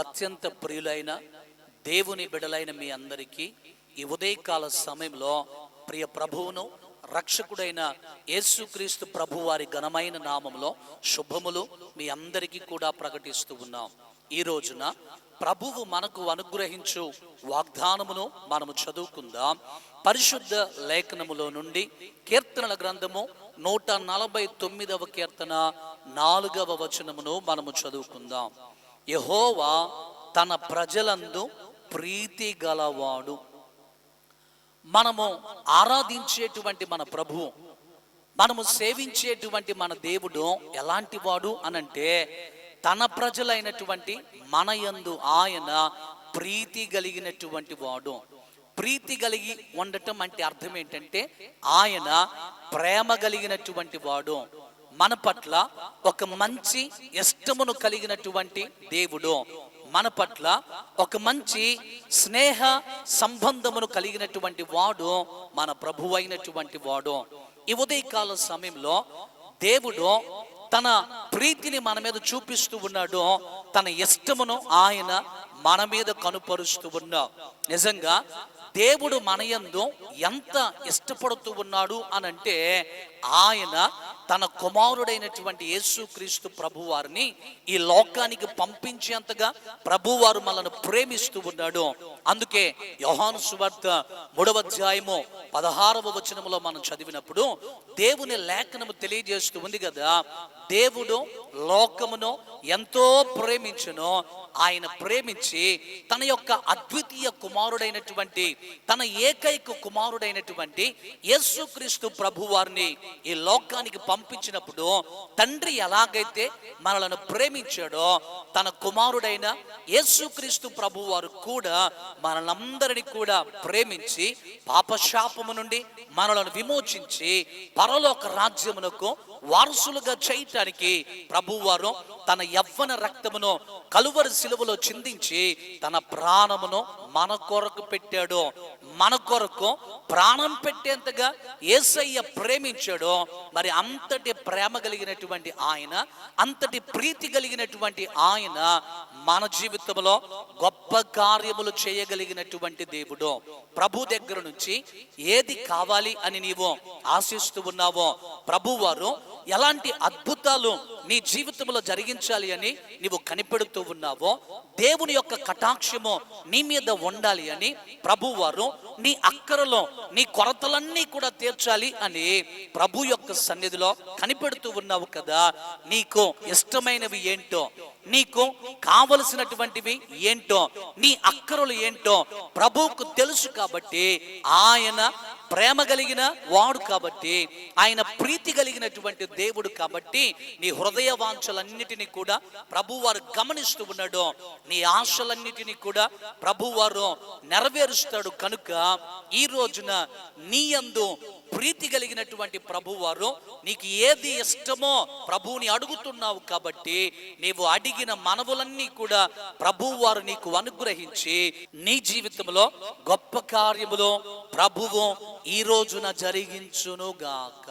అత్యంత ప్రియులైన దేవుని బిడలైన మీ అందరికీ ఈ ఉదయకాల సమయంలో ప్రియ ప్రభువును రక్షకుడైన యేసుక్రీస్తు ప్రభు వారి ఘనమైన నామంలో శుభములు మీ అందరికీ కూడా ప్రకటిస్తూ ఉన్నాం. ఈ రోజున ప్రభువు మనకు అనుగ్రహించు వాగ్దానమును మనము చదువుకుందాం. పరిశుద్ధ లేఖనములో నుండి కీర్తనల గ్రంథము నూట నలభై తొమ్మిదవ కీర్తన నాలుగవ వచనమును మనము చదువుకుందాం. యహోవా తన ప్రజలందు ప్రీతి గలవాడు. మనము ఆరాధించేటువంటి మన ప్రభువు మనము సేవించేటువంటి మన దేవుడు ఎలాంటి వాడు అనంటే తన ప్రజలైనటువంటి మన యందు ఆయన ప్రీతి కలిగినటువంటి వాడు. ప్రీతి కలిగి ఉండటం అంటే అర్థం ఏంటంటే ఆయన ప్రేమ కలిగినటువంటి వాడు. మన పట్ల ఒక మంచి ఇష్టమును కలిగినటువంటి దేవుడు. మన పట్ల ఒక మంచి స్నేహ సంబంధమును కలిగినటువంటి వాడు మన ప్రభు అయినటువంటి వాడు. ఈ ఉదయకాల సమయంలో దేవుడు తన ప్రీతిని మన మీద చూపిస్తూ ఉన్నాడు. తన ఇష్టమును ఆయన మన మీద కనుపరుస్తూ ఉన్నా నిజంగా దేవుడు మనయందు ఎంత ఇష్టపడుతూ ఉన్నాడు అనంటే ఆయన తన కుమారుడైనటువంటి యేసుక్రీస్తు ప్రభువారిని ఈ లోకానికి పంపించేంతగా ప్రభువారు మనల్ని ప్రేమిస్తూ ఉన్నాడు. అందుకే యోహాను సువార్త మూడవ అధ్యాయము పదహారవ వచనములో మనం చదివినప్పుడు దేవుని లేఖనము తెలియజేస్తూ ఉంది కదా దేవుడు లోకమును ఎంతో ప్రేమించును. ఆయన ప్రేమించి తన యొక్క అద్వితీయ కుమారుడైనటువంటి తన ఏకైక కుమారుడైనటువంటి యేసుక్రీస్తు ప్రభు వారిని ఈ లోకానికి పంపించినప్పుడు తండ్రి ఎలాగైతే మనలను ప్రేమించాడో తన కుమారుడైన యేసుక్రీస్తు ప్రభు వారు కూడా మనలందరినీ కూడా ప్రేమించి పాపశాపము నుండి మనలను విమోచించి పరలోక రాజ్యమునకు వారసులుగా చేయటానికి ప్రభువారు తన యవ్వన రక్తమును కలువరి సిలువలో చిందించి తన ప్రాణమును మన కొరకు పెట్టాడు. మన కొరకు ప్రాణం పెట్టేంతగా ఏసయ్య ప్రేమించాడో మరి అంతటి ప్రేమ కలిగినటువంటి ఆయన అంతటి ప్రీతి కలిగినటువంటి ఆయన మన జీవితంలో గొప్ప కార్యములు చేయగలిగినటువంటి దేవుడు. ప్రభు దగ్గర నుంచి ఏది కావాలి అని నీవు ఆశిస్తూ ఉన్నావో ప్రభువారు ఎలాంటి అద్భుతాలు నీ జీవితంలో జరిగించాలి అని నీవు కనిపెడుతూ ఉన్నావో దేవుని యొక్క కటాక్షము నీ మీద ఉండాలి అని ప్రభువారు నీ అక్కరలో నీ కొరతలన్నీ కూడా తీర్చాలి అని ప్రభు యొక్క సన్నిధిలో కనిపెడుతూ ఉన్నావు కదా. నీకు ఇష్టమైనవి ఏంటో నీకు కావలసినటువంటివి ఏంటో నీ అక్కరులు ఏంటో ప్రభువుకు తెలుసు కాబట్టి ఆయన ప్రేమ కలిగిన వాడు కాబట్టి ఆయన ప్రీతి కలిగినటువంటి దేవుడు కాబట్టి నీ హృదయ వాంఛలన్నిటినీ కూడా ప్రభువారు గమనిస్తూ ఉన్నాడు. నీ ఆశలన్నిటినీ కూడా ప్రభువారు నెరవేరుస్తాడు. కనుక ఈ రోజున నీ యందు ప్రీతి కలిగినటువంటి ప్రభువారు నీకు ఏది ఇష్టమో ప్రభువుని అడుగుతున్నావు కాబట్టి నీవు అడిగిన మనవులన్నీ కూడా ప్రభువారు నీకు అనుగ్రహించి నీ జీవితంలో గొప్ప కార్యములో ప్రభువు ఈ రోజున జరిగించును గాక